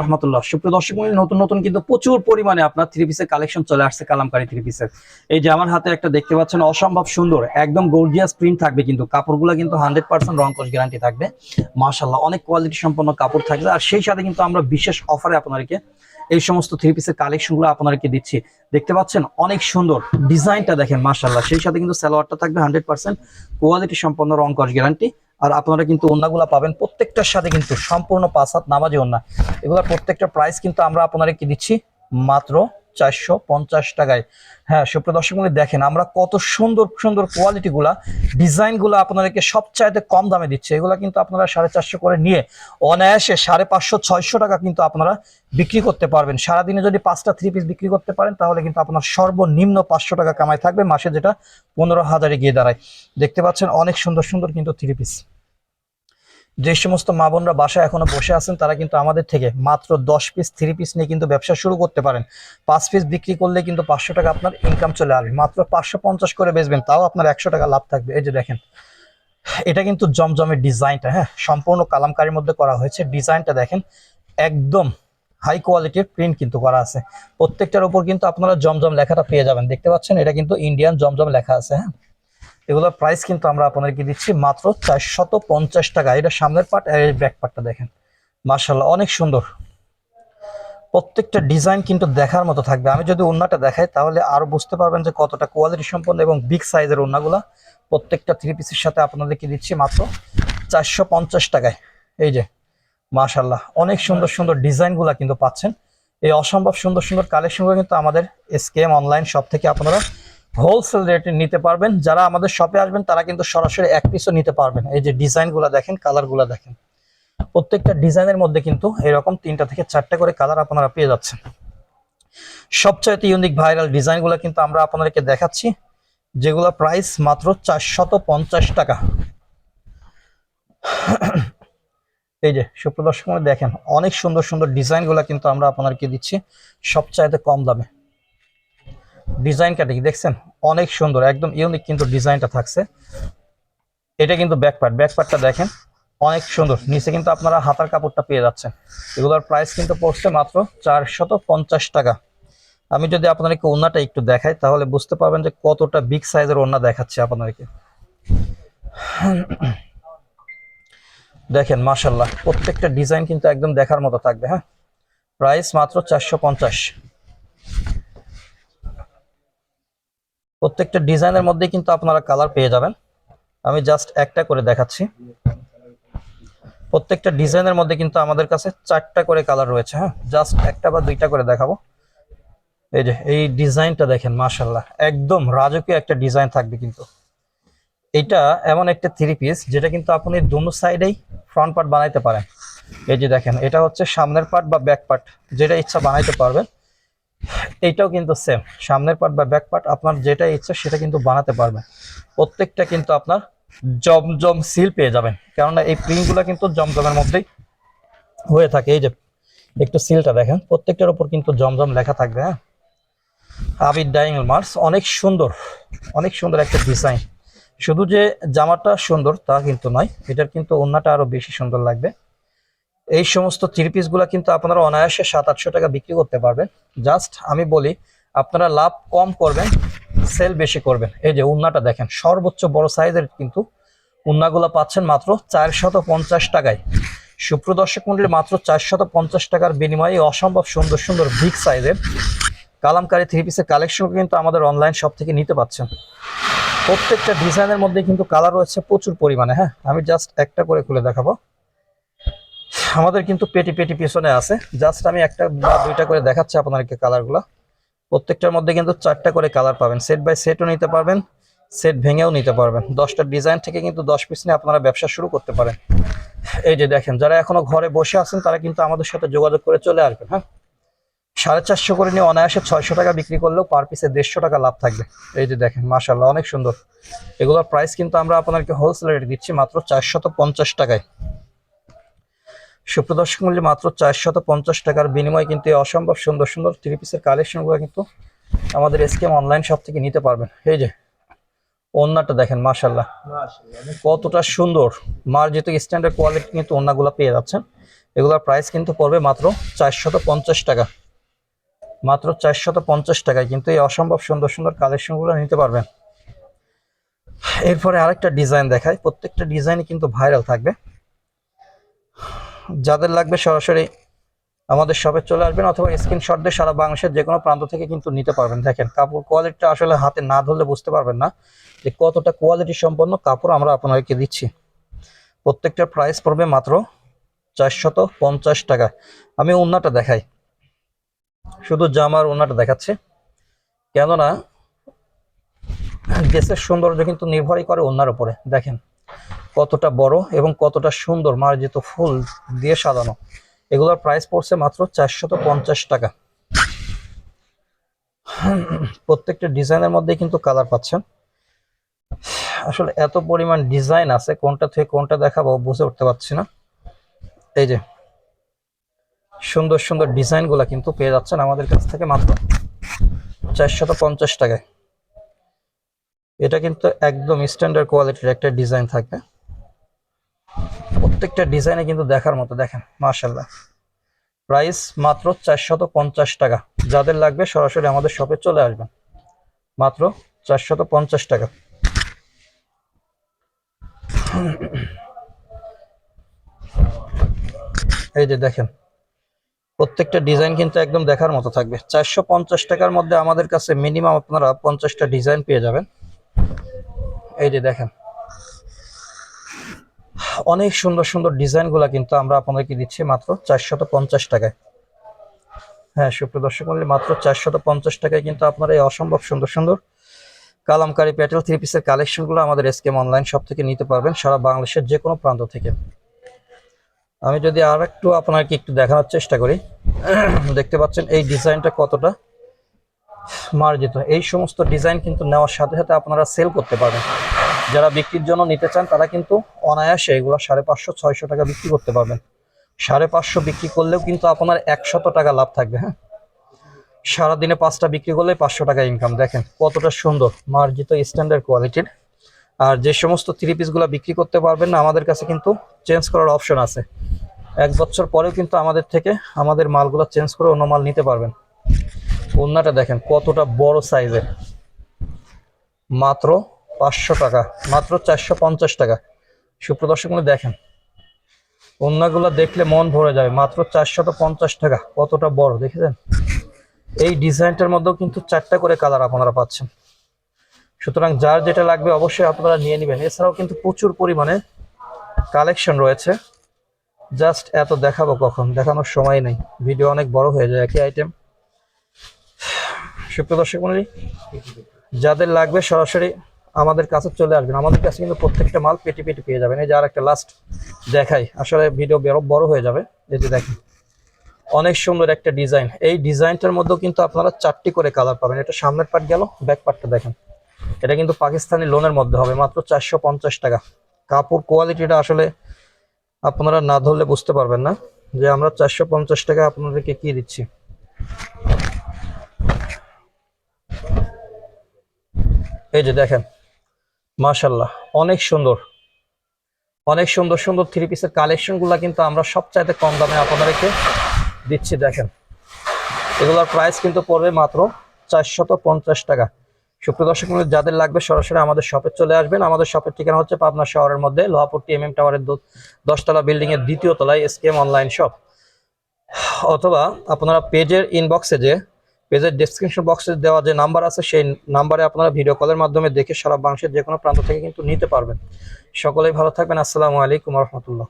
রহমতুল্লাহ। সুপ্রিয় দর্শক নতুন নতুন কিন্তু প্রচুর পরিমাণে আপনার থ্রি পিসের কালেকশন চলে আসছে থ্রি পিসের এই যে আমার হাতে একটা দেখতে পাচ্ছেন, অসম্ভব সুন্দর, একদম গর্জিয়াস প্রিন্ট থাকবে কিন্তু। কাপড়গুলো কিন্তু হান্ড্রেড পার্সেন্ট গ্যারান্টি থাকবে। মাশাল্লাহ অনেক কোয়ালিটি সম্পন্ন কাপড় থাকবে। আর সেই সাথে কিন্তু আমরা বিশেষ অফারে আপনাদেরকে এই সমস্ত থ্রি পিসের কালেকশনগুলো আপনাদেরকে দিচ্ছি। দেখতে পাচ্ছেন, অনেক সুন্দর ডিজাইনটা দেখেন মাশাল্লাহ সেই সাথে কিন্তু সালোয়ারটা থাকবে হান্ড্রেড পার্সেন্ট কোয়ালিটি সম্পন্ন রং কস গ্যারান্টি আর আপনারা কিন্তু ওন্নাগুলা পাবেন। প্রত্যেকটার সাথে কিন্তু সম্পূর্ণ পাঁচ হাত নামাজি ওন্না। এগুলোর প্রত্যেকটা প্রাইস কিন্তু আমরা আপনাদেরকে দিচ্ছি? মাত্র চারশো পঞ্চাশ টাকায়। হ্যাঁ সুপ্রিয় দর্শক মণ্ডলী দেখেন আমরা কত সুন্দর সুন্দর কোয়ালিটি গুলা ডিজাইনগুলো আপনাদেরকে সবচাইতে কম দামে দিচ্ছে। এগুলা কিন্তু আপনারা সাড়ে চারশো করে নিয়ে অনায়াসে সাড়ে পাঁচশো, ছয়শো টাকা কিন্তু আপনারা বিক্রি করতে পারবেন। সারাদিনে যদি পাঁচটা থ্রি পিস বিক্রি করতে পারেন, তাহলে কিন্তু আপনার সর্বনিম্ন পাঁচশো টাকা কামাই থাকবে। মাসে যেটা পনেরো হাজারে গিয়ে দাঁড়ায়। দেখতে পাচ্ছেন অনেক সুন্দর সুন্দর কিন্তু থ্রি পিস যে সমস্ত মা বোনরা বাসায় এখনও বসে আছেন, তারা কিন্তু আমাদের থেকে মাত্র দশ পিস থ্রি পিস নিয়ে কিন্তু ব্যবসা শুরু করতে পারেন। পাঁচ পিস বিক্রি করলে কিন্তু পাঁচশো টাকা আপনার ইনকাম চলে আসবে। মাত্র পাঁচশো পঞ্চাশ করে বেচবেন, তাও আপনার একশো টাকা লাভ থাকবে। এই যে দেখেন, এটা কিন্তু জমজমের ডিজাইনটা হ্যাঁ? সম্পূর্ণ কালামকারীর মধ্যে করা হয়েছে। ডিজাইনটা দেখেন, একদম হাই কোয়ালিটির প্রিন্ট কিন্তু করা আছে। প্রত্যেকটার উপর কিন্তু আপনারা জমজম লেখাটা পেয়ে যাবেন। দেখতে পাচ্ছেন, এটা কিন্তু ইন্ডিয়ান জমজম লেখা আছে হ্যাঁ? এগুলোর প্রাইস কিন্তু আমরা আপনাদেরকে দিচ্ছি মাত্র চারশত পঞ্চাশ টাকা। এটা সামনের পার্ট আর এই ব্যাক পার্টটা দেখেন। মার্শাল্লাহ অনেক সুন্দর। প্রত্যেকটা ডিজাইন কিন্তু দেখার মতো থাকবে। আমি যদি ওন্নাটা দেখাই, তাহলে আরও বুঝতে পারবেন যে কতটা কোয়ালিটি সম্পন্ন এবং বিগ সাইজের ওন্নাগুলা প্রত্যেকটা থ্রি পিসের সাথে আপনাদেরকে দিচ্ছি মাত্র চারশো পঞ্চাশ টাকায়। এই যে মাশাল্লাহ অনেক সুন্দর সুন্দর ডিজাইনগুলা কিন্তু পাচ্ছেন। এই অসম্ভব সুন্দর সুন্দর কালেকশনগুলো কিন্তু আমাদের এসকেএম অনলাইন শপ থেকে আপনারা হোলসেল রেটে নিতে পারবেন। যারা আমাদের শপে আসবেন, তারা কিন্তু সরাসরি এক পিসও নিতে পারবেন। এই যে ডিজাইনগুলো দেখেন কালারগুলো দেখেন। প্রত্যেকটা ডিজাইনের মধ্যে কিন্তু এরকম তিনটা থেকে চারটা করে কালার আপনারা পেয়ে যাচ্ছেন। সবচাইতে ইউনিক ভাইরাল ডিজাইনগুলো কিন্তু আমরা আপনাদেরকে দেখাচ্ছি, যেগুলো প্রাইস মাত্র চারশত পঞ্চাশ টাকা। এই যে সুপ্রদর্শক দেখেন, অনেক সুন্দর সুন্দর ডিজাইনগুলো কিন্তু আমরা আপনাদেরকে দিচ্ছি, সবচাইতে কম দামে। ডিজাইনটা দেখি, দেখছেন? অনেক সুন্দর, একদম ইউনিক কিন্তু ডিজাইনটা থাকছে। এটা কিন্তু ব্যাক পার্ট ব্যাক পার্টটা দেখেন, অনেক সুন্দর। নিচে কিন্তু আপনারা হাতার কাপড়টা পেয়ে যাচ্ছেন। এগুলোর প্রাইস কিন্তু পড়ছে মাত্র চারশত পঞ্চাশ টাকা। আমি যদি আপনাদেরকে ওড়নাটা একটু দেখাই, তাহলে বুঝতে পারবেন যে কতটা বিগ সাইজের ওড়না দেখাচ্ছে আপনাদেরকে। দেখেন মাশাল্লাহ প্রত্যেকটা ডিজাইন কিন্তু একদম দেখার মতো থাকবে হ্যাঁ? প্রাইস মাত্র চারশো পঞ্চাশ। প্রত্যেকটা ডিজাইনের মধ্যে কিন্তু আপনারা কালার পেয়ে যাবেন। আমি জাস্ট একটা করে দেখাচ্ছি। প্রত্যেকটা ডিজাইনের মধ্যে কিন্তু আমাদের কাছে চারটা করে কালার রয়েছে হ্যাঁ? জাস্ট একটা বা দুইটা করে দেখাবো। এই যে, এই ডিজাইনটা দেখেন মাশাল্লাহ একদম রাজকীয় একটা ডিজাইন থাকবে কিন্তু। এটা এমন একটা থ্রি পিস যেটা কিন্তু আপনি দুনো সাইডেই ফ্রন্ট পার্ট বানাইতে পারেন। এই যে দেখেন, এটা হচ্ছে সামনের পার্ট বা ব্যাক পার্ট যেটা ইচ্ছা বানাইতে পারবেন। এইটাও কিন্তু সেম সামনের পার্ট বা ব্যাক পার্ট আপনার যেটা ইচ্ছা সেটা কিন্তু বানাতে পারবেন। প্রত্যেকটা কিন্তু আপনার জমজম সিল পেয়ে যাবেন। কেননা এই প্রিন্টগুলো কিন্তু জমজমের মধ্যেই হয়ে থাকে। এই যে একটু সিলটা দেখেন, প্রত্যেকটার উপর কিন্তু জমজম লেখা থাকবে হ্যাঁ? আবির ডাইং মার্স অনেক সুন্দর অনেক সুন্দর একটা ডিজাইন শুধু যে জামাটা সুন্দর তা কিন্তু নয়, এটার কিন্তু ওন্নাটা আরও বেশি সুন্দর লাগবে। এই সমস্ত থ্রি পিসগুলো কিন্তু আপনারা অনায়াসে সাত, আটশো টাকা বিক্রি করতে পারবেন। জাস্ট আমি বলি, আপনারা লাভ কম করবেন সেল বেশি করবেন। এই যে উন্নাটা দেখেন, সর্বোচ্চ বড় সাইজের কিন্তু উন্নাগুলো পাচ্ছেন মাত্র চারশত পঞ্চাশ টাকায়। সুপ্রদর্শক মন্ডলী, মাত্র চারশত পঞ্চাশ টাকার বিনিময়ে অসম্ভব সুন্দর সুন্দর বিগ সাইজের কালামকারী থ্রি পিসের কালেকশন কিন্তু আমাদের অনলাইন শপ থেকে নিতে পাচ্ছেন। প্রত্যেকটা ডিজাইনের মধ্যে কিন্তু কালার রয়েছে প্রচুর পরিমাণে হ্যাঁ? আমি জাস্ট একটা করে খুলে দেখাবো। আমাদের কিন্তু পেটি পেটি পিছনে আছে। জাস্ট আমি একটা বা দুইটা করে দেখাচ্ছি আপনাদেরকে কালারগুলো প্রত্যেকটার মধ্যে কিন্তু চারটা করে কালার পাবেন। সেট বাই সেটও নিতে পারবেন সেট ভেঙেও নিতে পারবেন। দশটা ডিজাইন থেকে কিন্তু দশ পিস নিয়ে আপনারা ব্যবসা শুরু করতে পারেন। এই যে দেখেন, যারা এখনও ঘরে বসে আছেন, তারা কিন্তু আমাদের সাথে যোগাযোগ করে চলে আসবেন হ্যাঁ? সাড়ে চারশো করে নিয়ে অনায়াসে ছয়শো টাকা বিক্রি করলেও পার পিসে দেড়শো টাকা লাভ থাকবে। এই যে দেখেন মাশাল্লাহ অনেক সুন্দর। এগুলোর প্রাইস কিন্তু আমরা আপনাদেরকে হোলসেল রেট দিচ্ছি মাত্র চারশত পঞ্চাশ টাকায়। সুপ্রদর্শক মূল্যে মাত্র চারশত পঞ্চাশ টাকার বিনিময়ে কিন্তু এই অসম্ভব সুন্দর সুন্দর থ্রি পিসের কালেকশনগুলো কিন্তু আমাদের এসকেএম অনলাইন শপ থেকে নিতে পারবেন। এই যে, ওন্নাটা দেখেন মাশাল্লাহ কতটা সুন্দর। মার্জিত স্ট্যান্ডার্ড কোয়ালিটি কিন্তু ওন্নাগুলো পেয়ে যাচ্ছেন। এগুলোর প্রাইস কিন্তু পড়বে মাত্র চারশত পঞ্চাশ টাকা। মাত্র চারশত পঞ্চাশ টাকায় কিন্তু এই অসম্ভব সুন্দর সুন্দর কালেকশনগুলো নিতে পারবেন। এরপরে আরেকটা ডিজাইন দেখায় প্রত্যেকটা ডিজাইনই কিন্তু ভাইরাল থাকবে। যাদের লাগবে সরাসরি আমাদের শপে চলে আসবেন অথবা স্ক্রিনশট দিয়ে সারা বাংলাদেশের যে কোনো প্রান্ত থেকে কিন্তু নিতে পারবেন। দেখেন, কাপড় কোয়ালিটিটা আসলে হাতে না ধরলে বুঝতে পারবেন না যে কতটা কোয়ালিটি সম্পন্ন কাপড় আমরা আপনাদেরকে দিচ্ছি। প্রত্যেকটার প্রাইস পড়বে মাত্র চারশত পঞ্চাশ টাকা। আমি ওন্নাটা দেখাই। শুধু জামার ওন্নাটা দেখাচ্ছি। কেননা ড্রেসের সৌন্দর্য কিন্তু নির্ভরই করে ওনার উপরে। দেখেন কতটা বড় এবং কতটা সুন্দর মার্জিত ফুল দিয়ে সাজানো। এগুলোর প্রাইস পড়ছে মাত্র চারশত পঞ্চাশ টাকা। প্রত্যেকটা ডিজাইনের মধ্যে কিন্তু কালার পাচ্ছেন। আসলে এত পরিমাণ ডিজাইন আছে, কোনটা থেকে কোনটা দেখাবো বুঝে উঠতে পারছি না। এই যে, সুন্দর সুন্দর ডিজাইনগুলো কিন্তু পেয়ে যাচ্ছেন আমাদের কাছ থেকে মাত্র চারশত পঞ্চাশ টাকায়। এটা কিন্তু একদম স্ট্যান্ডার্ড কোয়ালিটির একটা ডিজাইন থাকবে প্রত্যেকটা ডিজাইনে কিন্তু দেখার মতো, দেখেন মার্শাল্লাহ প্রাইস মাত্র চারশত পঞ্চাশ টাকা। যাদের লাগবে সরাসরি আমাদের শপে চলে আসবেন। মাত্র চারশত পঞ্চাশ টাকা। এই যে দেখেন, প্রত্যেকটা ডিজাইন কিন্তু একদম দেখার মতো থাকবে। চারশো পঞ্চাশ টাকার মধ্যে আমাদের কাছে মিনিমাম আপনারা পঞ্চাশটা ডিজাইন পেয়ে যাবেন। এই যে দেখেন অনেক সুন্দর সুন্দর ডিজাইনগুলো কিন্তু আমরা আপনাদেরকে দিচ্ছি মাত্র চারশত পঞ্চাশ টাকায়। হ্যাঁ সুপ্রিয় দর্শক মন্ডলী, মাত্র চারশত পঞ্চাশ টাকায় কিন্তু আপনারা এই অসম্ভব সুন্দর সুন্দর কালামকারী প্যাটেল থ্রি পিসের কালেকশনগুলো আমাদের এসকেম অনলাইন শপ থেকে নিতে পারবেন সারা বাংলাদেশের যে কোনো প্রান্ত থেকে। আমি যদি আর একটু আপনাকে একটু দেখানোর চেষ্টা করি। দেখতে পাচ্ছেন এই ডিজাইনটা কতটা মার্জিত। এই সমস্ত ডিজাইন কিন্তু নেওয়ার সাথে সাথে আপনারা সেল করতে পারবেন। যারা বিক্রির জন্য নিতে চান, তারা কিন্তু অনায়াসে এগুলো সাড়ে পাঁচশো, ছয়শো টাকা বিক্রি করতে পারবেন। সাড়ে পাঁচশো বিক্রি করলেও কিন্তু আপনার একশত টাকা লাভ থাকবে হ্যাঁ? সারাদিনে পাঁচটা বিক্রি করলে পাঁচশো টাকা ইনকাম দেখেন কতটা সুন্দর, মার্জিত স্ট্যান্ডার্ড কোয়ালিটির আর যে সমস্ত থ্রি পিসগুলো বিক্রি করতে পারবেন না, আমাদের কাছে কিন্তু চেঞ্জ করার অপশন আছে। এক বছর পরেও কিন্তু আমাদের থেকে আমাদের মালগুলো চেঞ্জ করে অন্য মাল নিতে পারবেন। ওন্নাটা দেখেন কতটা বড় সাইজের মাত্র পাঁচশো টাকা, মাত্র চারশো পঞ্চাশ টাকা। সুপ্রদর্শক দেখেন অন্যগুলো দেখলে মন ভরে যাবে, মাত্র চারশত পঞ্চাশ টাকা, কতটা বড়, দেখেছেন? এই ডিজাইনটার মধ্যেও কিন্তু চারটা করে কালার আপনারা পাচ্ছেন। সুতরাং যার যেটা লাগবে অবশ্যই আপনারা নিয়ে নেবেন। এছাড়াও কিন্তু প্রচুর পরিমাণে কালেকশন রয়েছে। জাস্ট এত দেখাবো কখন, দেখানোর সময় নেই। ভিডিও অনেক বড় হয়ে যায়, একই আইটেম সুপ্রিয় দর্শক মন্ডলী যাদের লাগবে সরাসরি আমাদের কাছে চলে আসবেন। আমাদের কাছে কিন্তু প্রত্যেকটা মাল পেটি পেটি পেয়ে যাবেন। এই যে আর একটা লাস্ট দেখাই। আসলে ভিডিও বড় হয়ে যাবে। এই যে দেখেন, অনেক সুন্দর একটা ডিজাইন এই ডিজাইনটার মধ্যেও কিন্তু আপনারা চারটি করে কালার পাবেন। এটা সামনের পার্ট গেল ব্যাক পার্টটা দেখেন। এটা কিন্তু পাকিস্তানি লোনের মধ্যে হবে, মাত্র চারশো পঞ্চাশ টাকা। কাপড় কোয়ালিটিটা আসলে আপনারা না ধরলে বুঝতে পারবেন না। যে আমরা চারশো পঞ্চাশ টাকা আপনাদেরকে কি দিচ্ছি? এই যে দেখেন মাশাল্লাহ অনেক সুন্দর। অনেক সুন্দর সুন্দর থ্রি পিসের কালেকশনগুলো কিন্তু আমরা সবচাইতে কম দামে আপনাদেরকে দিচ্ছি, দেখেন। এগুলোর প্রাইস কিন্তু পড়বে মাত্র চারশত পঞ্চাশ টাকা। সুপ্রিয় দর্শক যাদের লাগবে সরাসরি আমাদের শপে চলে আসবেন। আমাদের শপের ঠিকানা হচ্ছে পাবনা শহরের মধ্যে লোহাপট্টি এম এম টাওয়ারের দশতলা বিল্ডিং এর দ্বিতীয় তলায় এসকেএম অনলাইন শপ অথবা আপনারা পেজের ইনবক্সে যে পেজের ডিসক্রিপশন বক্সে দেওয়া যে নাম্বার আছে, সেই নাম্বারে আপনারা ভিডিও কলের মাধ্যমে দেখে সারা বাংলাদেশের যে কোনো প্রান্ত থেকে কিন্তু নিতে পারবেন। সকলেই ভালো থাকবেন। আসসালামু আলাইকুম রহমতুল্লাহ।